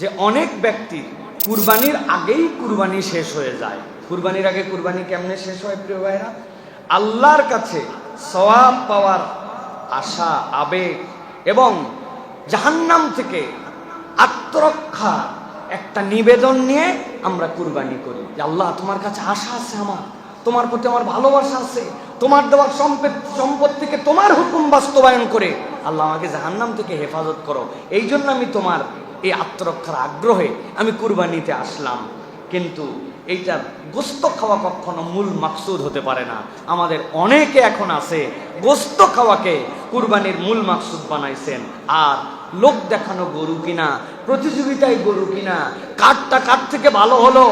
যে অনেক ব্যক্তি কুরবানির আগেই কুরবানি শেষ হয়ে যায়। কুরবানির আগে কুরবানি কেমনে শেষ হয় প্রিয় ভাইরা আল্লাহর কাছে সওয়াব পাওয়ার আশা, আবেগ এবং জাহান্নাম থেকে আত্মরক্ষা একটা নিবেদন নিয়ে আমরা কুরবানি করি। যে আল্লাহ, তোমার কাছে আশা আছে আমার, তোমার প্রতি আমার ভালোবাসা আছে, তোমার দেওয়ার সম্পদ থেকে তোমার হুকুম বাস্তবায়ন করে আল্লাহ আমাকে জাহান্নাম থেকে হেফাজত করো। এই জন্য আমি তোমার এই আত্মরক্ষার আগ্রহে আমি কুরবানিতে আসলাম। কিন্তু এইটা গোস্ত খাওয়া কখনো মূল মাকসুদ হতে পারে না। আমাদের অনেকে এখন আছে, গোস্ত খাওয়াকে কুরবানির মূল মাকসুদ বানাইছেন। আর লোক দেখানো গরু কিনা, প্রতিযোগিতায় গরু কিনা, কাঠটা কাঠ থেকে ভালো হলো?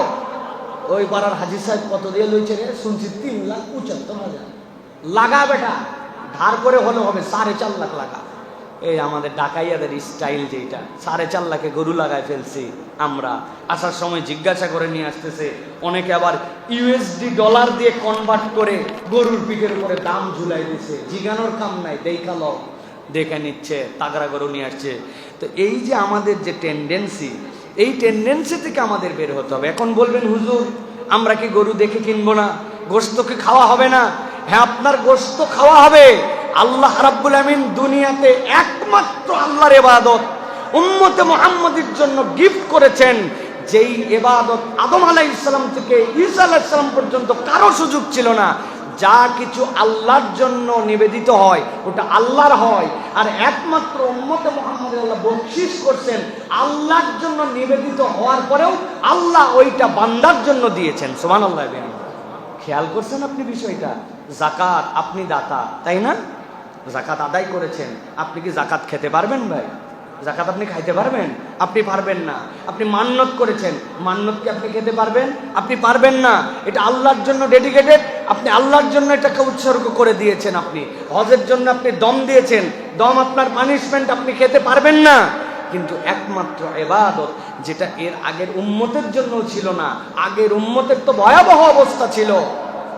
ওই পাড়ার হাজি সাহেব কত দিয়ে লইছে রে? শুনছি তিন লাখ পঁচাত্তর হাজার। লাগা বেটা, ধার করে হলে হবে সাড়ে চার লাখ লাগা। এই আমাদের ডাকাইয়াদের স্টাইল যেটা সাড়ে চার লাখে গরু লাগায় ফেলছি আমরা। আসার সময় জিজ্ঞাসা করে নিয়ে আসতেছে, অনেকে আবার ইউএসডি ডলার দিয়ে কনভার্ট করে গরুর পিঠের উপরে দাম ঝুলাই দিছে। জিগানোর কাম নাই দেখাল দেখে নিচ্ছে, তাগড়া গরু নিয়ে আসছে। তো এই যে আমাদের যে টেন্ডেন্সি এই টেন্ডেন্সি থেকে আমাদের বের হতে হবে। এখন বলবেন, হুজুর, আমরা কি গরু দেখে কিনবো না? গোস্ত কি খাওয়া হবে না? হ্যাঁ আপনার গোস্ত খাওয়া হবে। আল্লাহ রাব্বুল আমিন দুনিয়াতে একমাত্র আল্লাহর এবাদত উম্মতে মোহাম্মদের জন্য গিফট করেছেন, যেই এবাদত আদম আলাহ ইসলাম থেকে ঈসা আলাহ ইসলাম পর্যন্ত কারও সুযোগ ছিল না। যা কিছু আল্লাহর জন্য নিবেদিত হয়, ওটা আল্লাহর হয়। আর একমাত্র উম্মতে মোহাম্মদ আল্লাহ বকশিস করছেন, আল্লাহর জন্য নিবেদিত হওয়ার পরেও আল্লাহ ওইটা বান্দার জন্য দিয়েছেন। সোমান আল্লাহ খেয়াল করছেন আপনি বিষয়টা? জাকাত আপনি দাতা, তাই না? জাকাত আদায় করেছেন। আপনি কি জাকাত খেতে পারবেন ভাই? জাকাত আপনি খাইতে পারবেন? আপনি পারবেন না। আপনি মান্নত করেছেন। মান্নত কি আপনি খেতে পারবেন? আপনি পারবেন না। এটা আল্লাহর জন্য ডেডিকেটেড আপনি আল্লাহর জন্য এটাকে উৎসর্গ করে দিয়েছেন আপনি। হজের জন্য আপনি দম দিয়েছেন। দম আপনার পানিশমেন্ট আপনি খেতে পারবেন না। কিন্তু একমাত্র এবাদত যেটা এর আগের উম্মতের জন্য ছিল না। আগের উম্মতের তো ভয়াবহ অবস্থা ছিল।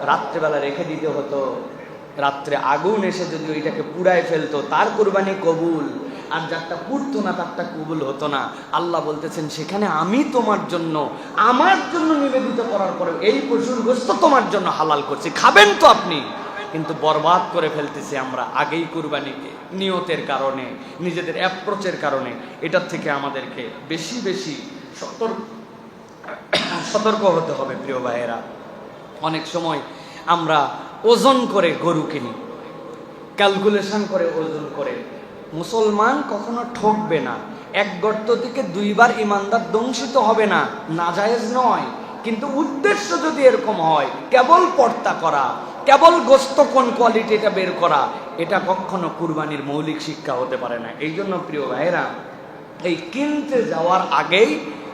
রাত্রেবেলা রেখে দিতে হতো। রাত্রে আগুন এসে যদি ওইটাকে পুড়ায় ফেলতো, তার কোরবানি কবুল। আর যারটা পুড়তো না, তারটা কবুল হতো না। আল্লাহ বলতেছেন, সেখানে আমি তোমার জন্য, আমার জন্য নিবেদিত করার পরে এই পশুর গোস্ত তোমার জন্য হালাল করছি। খাবেন তো আপনি। কিন্তু বরবাদ করে ফেলতেছি আমরা আগেই কুরবানিকে, নিয়তের কারণে, নিজেদের অ্যাপ্রোচের কারণে। এটার থেকে আমাদেরকে বেশি বেশি সতর্ক সতর্ক হতে হবে, প্রিয় ভাইয়েরা। অনেক সময় আমরা ওজন করে গরু কিনি, ক্যালকুলেশন করে ওজন করে। মুসলমান কখনো ঠকবে না। এক গর্ত থেকে দুইবার ইমানদার দংশিত হবে না, নাজায়েজ নয়। কিন্তু উদ্দেশ্য যদি এরকম হয়, কেবল পর্তা করা, কেবল গোস্ত কোন কোয়ালিটি এটা বের করা, এটা কখনো কুরবানির মৌলিক শিক্ষা হতে পারে না। এই জন্য প্রিয় ভাইরা এই কিনতে যাওয়ার আগেই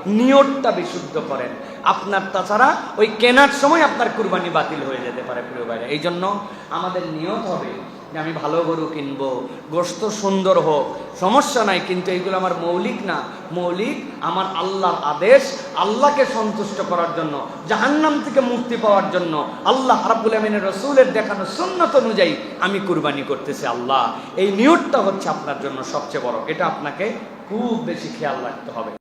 নিয়তটা বিশুদ্ধ করেন। আপনার তাছাড়া ওই কেনার সময় আপনার কুরবানি বাতিল হয়ে যেতে পারে, প্রিয় ভাইরা। এই জন্য আমাদের নিয়ত হবে যে আমি ভালো গরু কিনবো গোস্ত সুন্দর হোক, সমস্যা নাই, কিন্তু এইগুলো আমার মৌলিক না। মৌলিক আমার আল্লাহর আদেশ, আল্লাহকে সন্তুষ্ট করার জন্য, জাহান্নাম থেকে মুক্তি পাওয়ার জন্য, আল্লাহ রাব্বুল আমিনের রসুলের দেখানো সুন্নত অনুযায়ী আমি কুরবানি করতেছি আল্লাহ। এই নিয়তটা হচ্ছে আপনার জন্য সবচেয়ে বড়। এটা আপনাকে খুব বেশি খেয়াল রাখতে হবে।